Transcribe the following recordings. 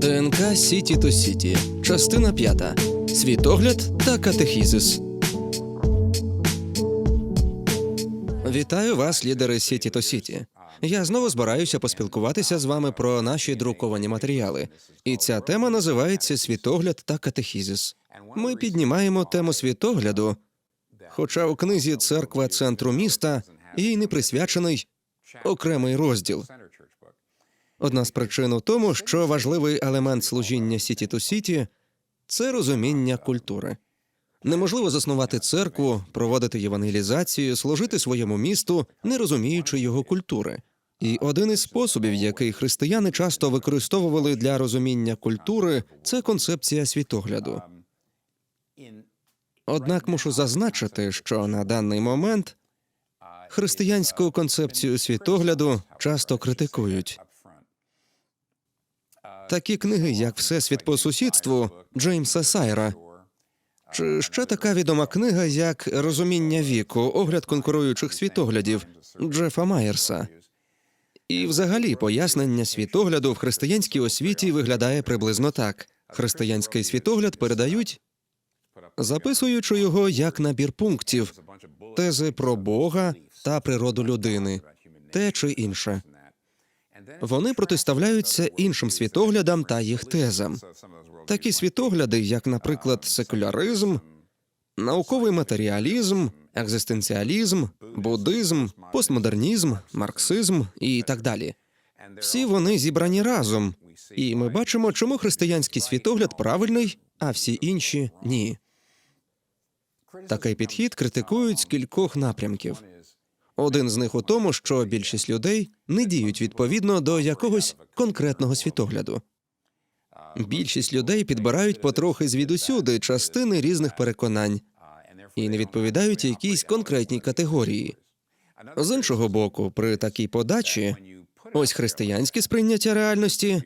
ДНК Сіті то Сіті. Частина п'ята. Світогляд та катехізис. Вітаю вас, лідери Сіті то Сіті. Я знову збираюся поспілкуватися з вами про наші друковані матеріали. І ця тема називається Світогляд та катехізис. Ми піднімаємо тему світогляду, хоча у книзі Церква центру міста їй не присвячений окремий розділ. Одна з причин у тому, що важливий елемент служіння Сіті ту Сіті це розуміння культури. Неможливо заснувати церкву, проводити євангелізацію, служити своєму місту, не розуміючи його культури. І один із способів, який християни часто використовували для розуміння культури, це концепція світогляду. Однак мушу зазначити, що на даний момент християнську концепцію світогляду часто критикують. Такі книги, як Всесвіт по сусідству Джеймса Сайра, чи ще така відома книга, як Розуміння віку, огляд конкуруючих світоглядів Джефа Майерса. І, взагалі, пояснення світогляду в християнській освіті виглядає приблизно так: християнський світогляд передають, записуючи його як набір пунктів, тези про Бога та природу людини, те чи інше. Вони протиставляються іншим світоглядам та їх тезам. Такі світогляди, як, наприклад, секуляризм, науковий матеріалізм, екзистенціалізм, буддизм, постмодернізм, марксизм і так далі. Всі вони зібрані разом, і ми бачимо, чому християнський світогляд правильний, а всі інші ні. Такий підхід критикують з кількох напрямків. Один з них у тому, що більшість людей не діють відповідно до якогось конкретного світогляду. Більшість людей підбирають потрохи звідусюди частини різних переконань і не відповідають якійсь конкретній категорії. З іншого боку, при такій подачі ось християнське сприйняття реальності,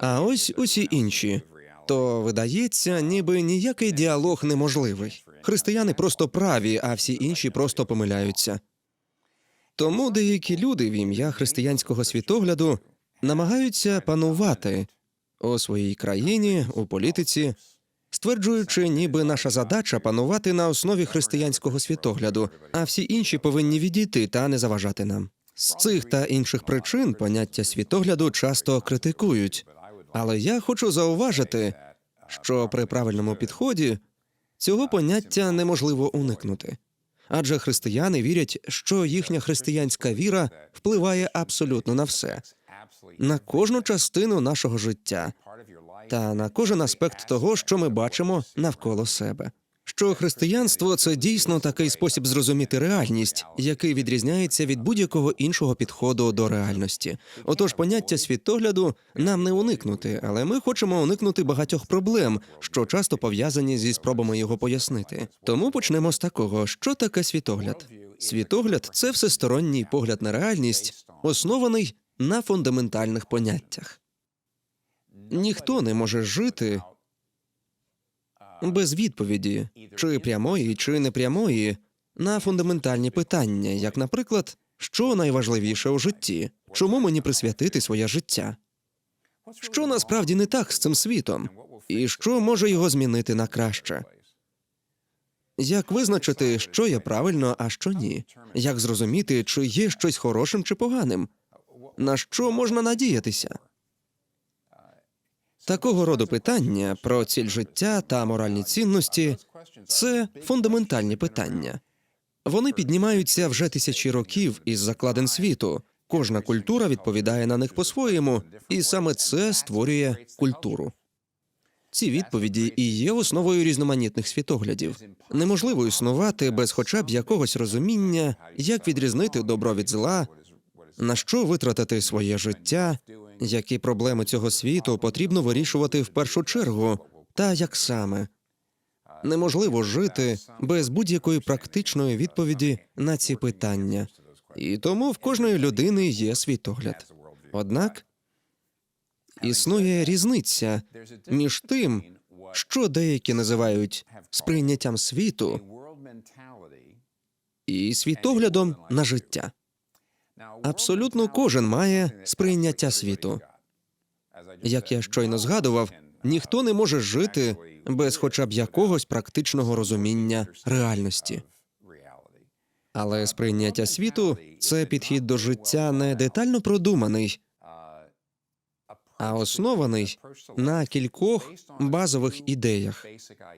а ось усі інші. То видається, ніби ніякий діалог неможливий. Християни просто праві, а всі інші просто помиляються. Тому деякі люди в ім'я християнського світогляду намагаються панувати у своїй країні, у політиці, стверджуючи, ніби наша задача панувати на основі християнського світогляду, а всі інші повинні відійти та не заважати нам. З цих та інших причин поняття світогляду часто критикують, але я хочу зауважити, що при правильному підході цього поняття неможливо уникнути. Адже християни вірять, що їхня християнська віра впливає абсолютно на все, на кожну частину нашого життя та на кожен аспект того, що ми бачимо навколо себе. Що християнство це дійсно такий спосіб зрозуміти реальність, який відрізняється від будь-якого іншого підходу до реальності. Отож, поняття світогляду нам не уникнути, але ми хочемо уникнути багатьох проблем, що часто пов'язані зі спробами його пояснити. Тому почнемо з такого, що таке світогляд. Світогляд це всесторонній погляд на реальність, оснований на фундаментальних поняттях. Ніхто не може жити без відповіді, чи прямої, чи непрямої, на фундаментальні питання, як, наприклад, що найважливіше у житті, чому мені присвятити своє життя? Що насправді не так з цим світом, і що може його змінити на краще? Як визначити, що є правильно, а що ні? Як зрозуміти, чи є щось хорошим чи поганим? На що можна надіятися? Такого роду питання про ціль життя та моральні цінності це фундаментальні питання. Вони піднімаються вже тисячі років із закладин світу. Кожна культура відповідає на них по-своєму, і саме це створює культуру. Ці відповіді і є основою різноманітних світоглядів. Неможливо існувати без хоча б якогось розуміння, як відрізнити добро від зла, на що витратити своє життя, які проблеми цього світу потрібно вирішувати в першу чергу, та як саме неможливо жити без будь-якої практичної відповіді на ці питання, і тому в кожної людини є світогляд. Однак існує різниця між тим, що деякі називають сприйняттям світу і світоглядом на життя. Абсолютно кожен має сприйняття світу. Як я щойно згадував, ніхто не може жити без хоча б якогось практичного розуміння реальності. Але сприйняття світу це підхід до життя не детально продуманий, а оснований на кількох базових ідеях.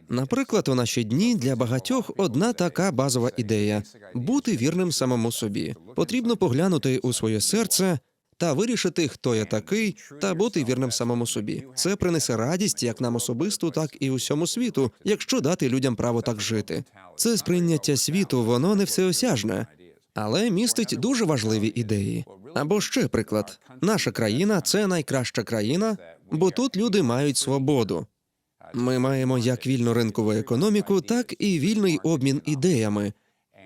Наприклад, у наші дні для багатьох одна така базова ідея бути вірним самому собі. Потрібно поглянути у своє серце та вирішити, хто я такий, та бути вірним самому собі. Це принесе радість як нам особисто, так і усьому світу, якщо дати людям право так жити. Це сприйняття світу, воно не всеосяжне, але містить дуже важливі ідеї. Або ще приклад: наша країна це найкраща країна, бо тут люди мають свободу. Ми маємо як вільну ринкову економіку, так і вільний обмін ідеями.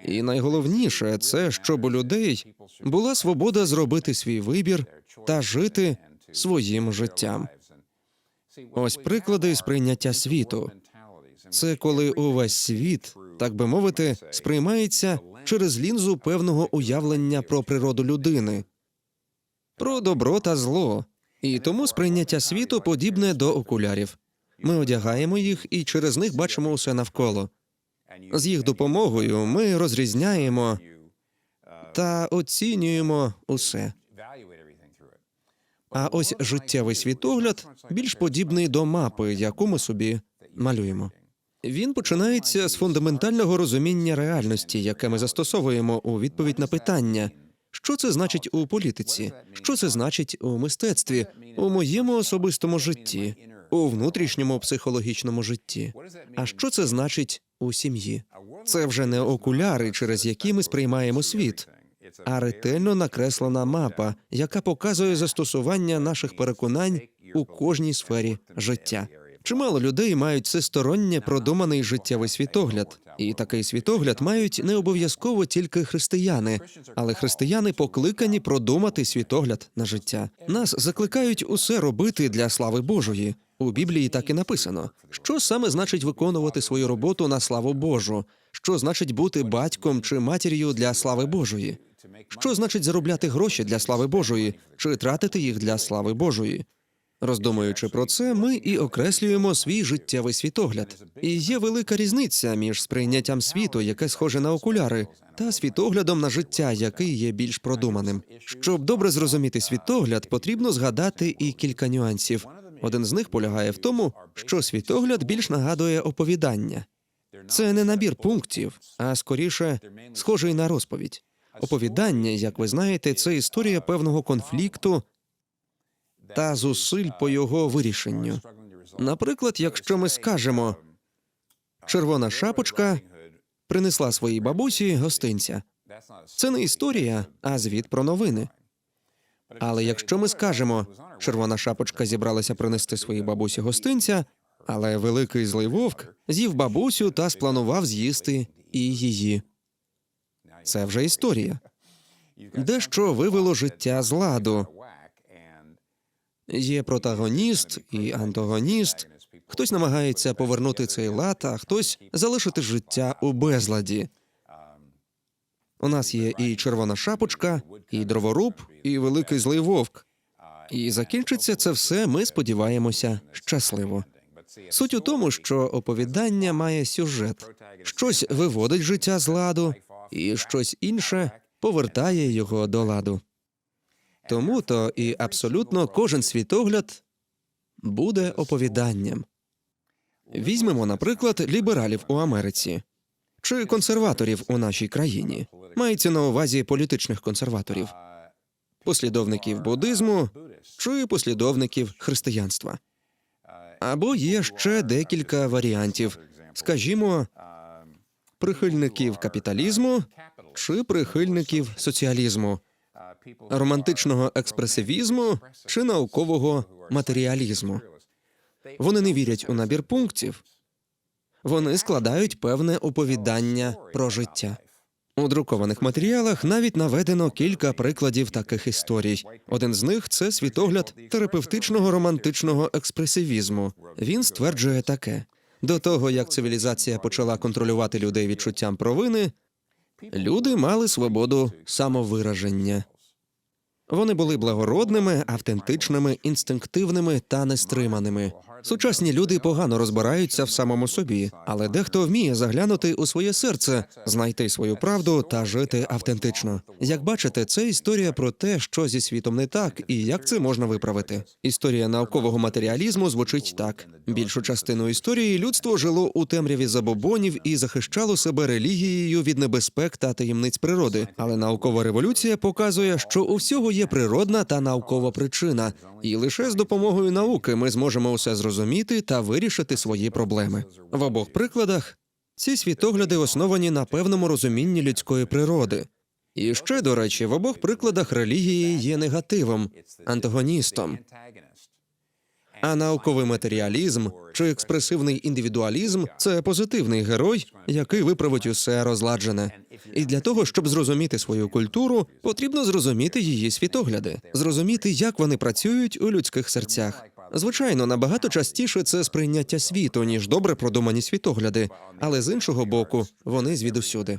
І найголовніше це, щоб у людей була свобода зробити свій вибір та жити своїм життям. Ось приклади сприйняття світу. Це коли увесь світ, так би мовити, сприймається через лінзу певного уявлення про природу людини, про добро та зло. І тому сприйняття світу подібне до окулярів. Ми одягаємо їх і через них бачимо усе навколо. З їх допомогою ми розрізняємо та оцінюємо усе. А ось життєвий світогляд більш подібний до мапи, яку ми собі малюємо. Він починається з фундаментального розуміння реальності, яке ми застосовуємо у відповідь на питання, що це значить у політиці, що це значить у мистецтві, у моєму особистому житті, у внутрішньому психологічному житті. А що це значить у сім'ї? Це вже не окуляри, через які ми сприймаємо світ, а ретельно накреслена мапа, яка показує застосування наших переконань у кожній сфері життя. Чимало людей мають всестороннє продуманий життєвий світогляд, і такий світогляд мають не обов'язково тільки християни, але християни покликані продумати світогляд на життя. Нас закликають усе робити для слави Божої. У Біблії так і написано, що саме значить виконувати свою роботу на славу Божу, що значить бути батьком чи матір'ю для слави Божої, що значить заробляти гроші для слави Божої, чи тратити їх для слави Божої. Роздумуючи про це, ми і окреслюємо свій життєвий світогляд. І є велика різниця між сприйняттям світу, яке схоже на окуляри, та світоглядом на життя, який є більш продуманим. Щоб добре зрозуміти світогляд, потрібно згадати і кілька нюансів. Один з них полягає в тому, що світогляд більш нагадує оповідання. Це не набір пунктів, а скоріше схожий на розповідь. Оповідання, як ви знаєте, це історія певного конфлікту та зусиль по його вирішенню. Наприклад, якщо ми скажемо, червона шапочка принесла своїй бабусі гостинця. Це не історія, а звіт про новини. Але якщо ми скажемо, червона шапочка зібралася принести своїй бабусі гостинця, але великий злий вовк з'їв бабусю та спланував з'їсти і її. Це вже історія. Дещо вивело життя з ладу. Є протагоніст і антагоніст. Хтось намагається повернути цей лад, а хтось залишити життя у безладі. У нас є і червона шапочка, і дроворуб, і великий злий вовк. І закінчиться це все, ми сподіваємося, щасливо. Суть у тому, що оповідання має сюжет, щось виводить життя з ладу, і щось інше повертає його до ладу. Тому то і абсолютно кожен світогляд буде оповіданням. Візьмемо, наприклад, лібералів у Америці чи консерваторів у нашій країні. Мається на увазі політичних консерваторів, послідовників буддизму чи послідовників християнства. Або є ще декілька варіантів, скажімо, прихильників капіталізму чи прихильників соціалізму, романтичного експресивізму чи наукового матеріалізму. Вони не вірять у набір пунктів, вони складають певне оповідання про життя. У друкованих матеріалах навіть наведено кілька прикладів таких історій. Один з них це світогляд терапевтичного романтичного експресивізму. Він стверджує таке: до того як цивілізація почала контролювати людей відчуттям провини, люди мали свободу самовираження. Вони були благородними, автентичними, інстинктивними та нестриманими. Сучасні люди погано розбираються в самому собі, але дехто вміє заглянути у своє серце, знайти свою правду та жити автентично. Як бачите, це історія про те, що зі світом не так і як це можна виправити. Історія наукового матеріалізму звучить так: більшу частину історії людство жило у темряві забобонів і захищало себе релігією від небезпек та таємниць природи. Але наукова революція показує, що у всього є природна та наукова причина, і лише з допомогою науки ми зможемо усе зрозуміти та вирішити свої проблеми. В обох прикладах ці світогляди основані на певному розумінні людської природи. І ще, до речі, в обох прикладах релігії є негативом, антагоністом. А науковий матеріалізм чи експресивний індивідуалізм це позитивний герой, який виправить усе розладжене. І для того, щоб зрозуміти свою культуру, потрібно зрозуміти її світогляди, зрозуміти, як вони працюють у людських серцях. Звичайно, набагато частіше це сприйняття світу, ніж добре продумані світогляди, але з іншого боку, вони звідусюди.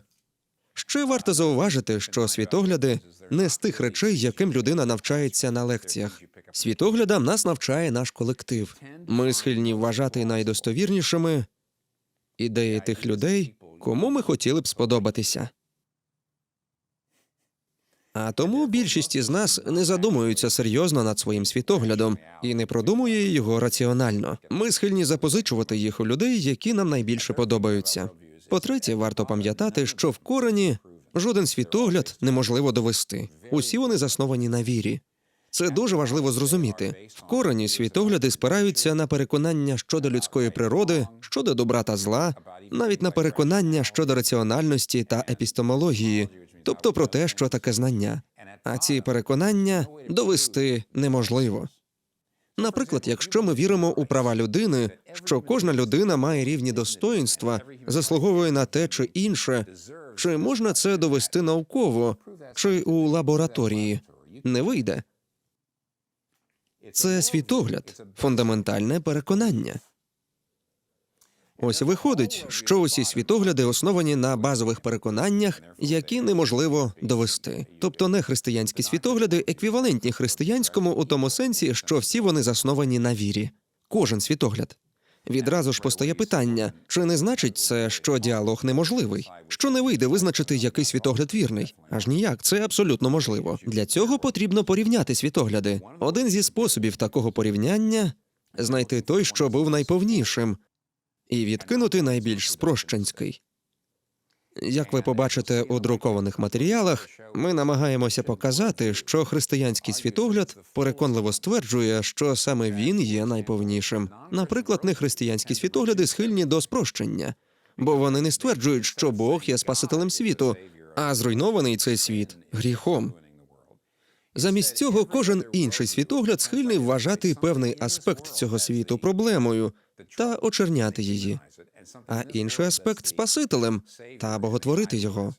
Ще варто зауважити, що світогляди не з тих речей, яким людина навчається на лекціях. Світоглядам нас навчає наш колектив. Ми схильні вважати найдостовірнішими ідеї тих людей, кому ми хотіли б сподобатися. А тому більшість із нас не задумуються серйозно над своїм світоглядом і не продумує його раціонально. Ми схильні запозичувати їх у людей, які нам найбільше подобаються. По-третє, варто пам'ятати, що в корені жоден світогляд неможливо довести. Усі вони засновані на вірі. Це дуже важливо зрозуміти. В корені світогляди спираються на переконання щодо людської природи, щодо добра та зла, навіть на переконання щодо раціональності та епістемології, тобто про те, що таке знання. А ці переконання довести неможливо. Наприклад, якщо ми віримо у права людини, що кожна людина має рівні достоїнства, заслуговує на те чи інше, чи можна це довести науково, чи у лабораторії, не вийде. Це світогляд, фундаментальне переконання. Ось виходить, що усі світогляди основані на базових переконаннях, які неможливо довести. Тобто не християнські світогляди еквівалентні християнському у тому сенсі, що всі вони засновані на вірі. Кожен світогляд. Відразу ж постає питання: чи не значить це, що діалог неможливий? Що не вийде визначити, який світогляд вірний? Аж ніяк, це абсолютно можливо. Для цього потрібно порівняти світогляди. Один зі способів такого порівняння знайти той, що був найповнішим, і відкинути найбільш спрощенський. Як ви побачите у друкованих матеріалах, ми намагаємося показати, що християнський світогляд переконливо стверджує, що саме він є найповнішим. Наприклад, нехристиянські світогляди схильні до спрощення, бо вони не стверджують, що Бог є спасителем світу, а зруйнований цей світ гріхом. Замість цього кожен інший світогляд схильний вважати певний аспект цього світу проблемою та очерняти її, а інший аспект спасителем та боготворити його.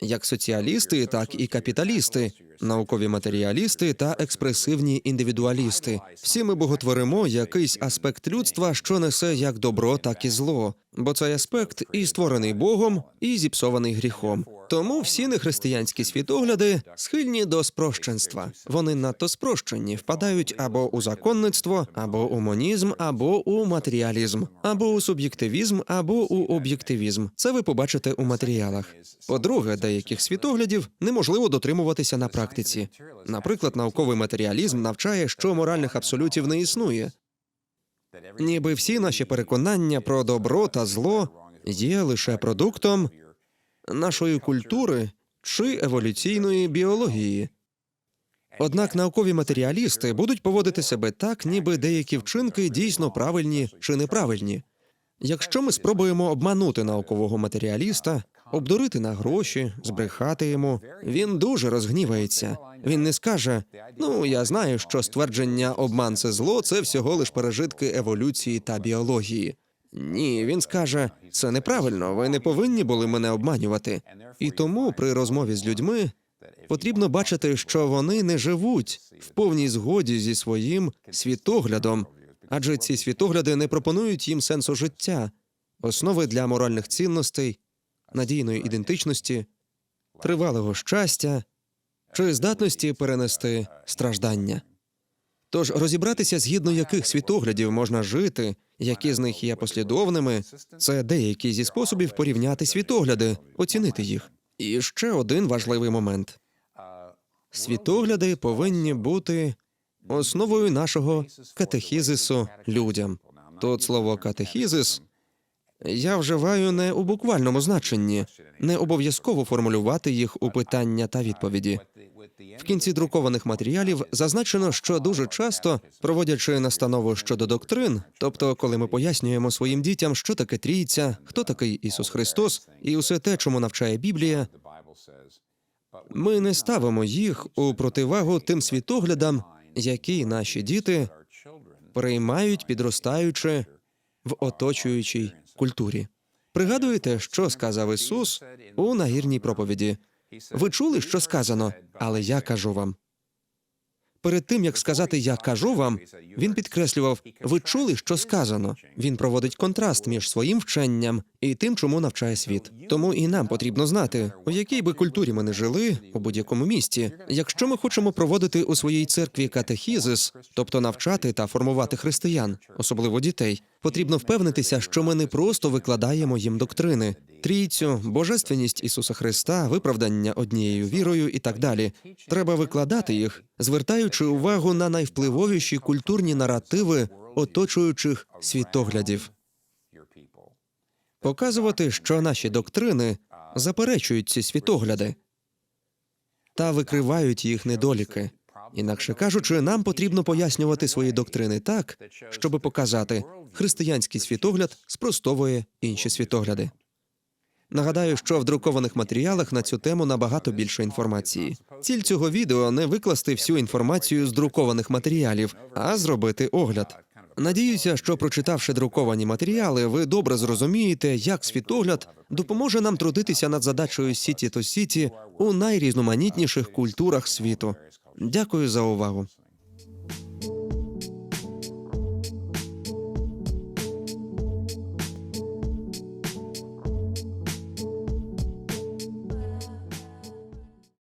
Як соціалісти, так і капіталісти, наукові матеріалісти та експресивні індивідуалісти. Всі ми боготворимо якийсь аспект людства, що несе як добро, так і зло, бо цей аспект і створений Богом, і зіпсований гріхом. Тому всі нехристиянські світогляди схильні до спрощенства. Вони надто спрощені, впадають або у законництво, або у монізм, або у матеріалізм, або у суб'єктивізм, або у об'єктивізм. Це ви побачите у матеріалах. По-друге, деяких світоглядів неможливо дотримуватися на практиці. Наприклад, науковий матеріалізм навчає, що моральних абсолютів не існує. Ніби всі наші переконання про добро та зло є лише продуктом нашої культури чи еволюційної біології. Однак наукові матеріалісти будуть поводити себе так, ніби деякі вчинки дійсно правильні чи неправильні. Якщо ми спробуємо обманути наукового матеріаліста, обдурити на гроші, збрехати йому, він дуже розгнівається. Він не скаже: ну я знаю, що ствердження обман це зло, це всього лиш пережитки еволюції та біології. Ні, він скаже, це неправильно, ви не повинні були мене обманювати. І тому при розмові з людьми потрібно бачити, що вони не живуть в повній згоді зі своїм світоглядом, адже ці світогляди не пропонують їм сенсу життя, основи для моральних цінностей, надійної ідентичності, тривалого щастя чи здатності перенести страждання. Тож розібратися, згідно яких світоглядів можна жити, які з них є послідовними, це деякі зі способів порівняти світогляди, оцінити їх. І ще один важливий момент: світогляди повинні бути основою нашого катехізису людям. Тут слово катехізис я вживаю не у буквальному значенні, не обов'язково формулювати їх у питання та відповіді. В кінці друкованих матеріалів зазначено, що дуже часто, проводячи настанову щодо доктрин, тобто коли ми пояснюємо своїм дітям, що таке трійця, хто такий Ісус Христос, і усе те, чому навчає Біблія, ми не ставимо їх у противагу тим світоглядам, які наші діти приймають, підростаючи в оточуючій культурі. Пригадуєте, що сказав Ісус у нагірній проповіді? Ви чули, що сказано, але я кажу вам. Перед тим як сказати я кажу вам, він підкреслював: ви чули, що сказано. Він проводить контраст між своїм вченням і тим, чому навчає світ. Тому і нам потрібно знати, у якій би культурі ми не жили у будь-якому місті. Якщо ми хочемо проводити у своїй церкві катехізис, тобто навчати та формувати християн, особливо дітей, потрібно впевнитися, що ми не просто викладаємо їм доктрини, трійцю, божественність Ісуса Христа, виправдання однією вірою і так далі. Треба викладати їх, звертаючи увагу на найвпливовіші культурні наративи оточуючих світоглядів, показувати, що наші доктрини заперечують ці світогляди та викривають їх недоліки. Інакше кажучи, нам потрібно пояснювати свої доктрини так, щоб показати, християнський світогляд спростовує інші світогляди. Нагадаю, що в друкованих матеріалах на цю тему набагато більше інформації. Ціль цього відео не викласти всю інформацію з друкованих матеріалів, а зробити огляд. Надіюся, що прочитавши друковані матеріали, ви добре зрозумієте, як світогляд допоможе нам трудитися над задачею сіті то сіті у найрізноманітніших культурах світу. Дякую за увагу.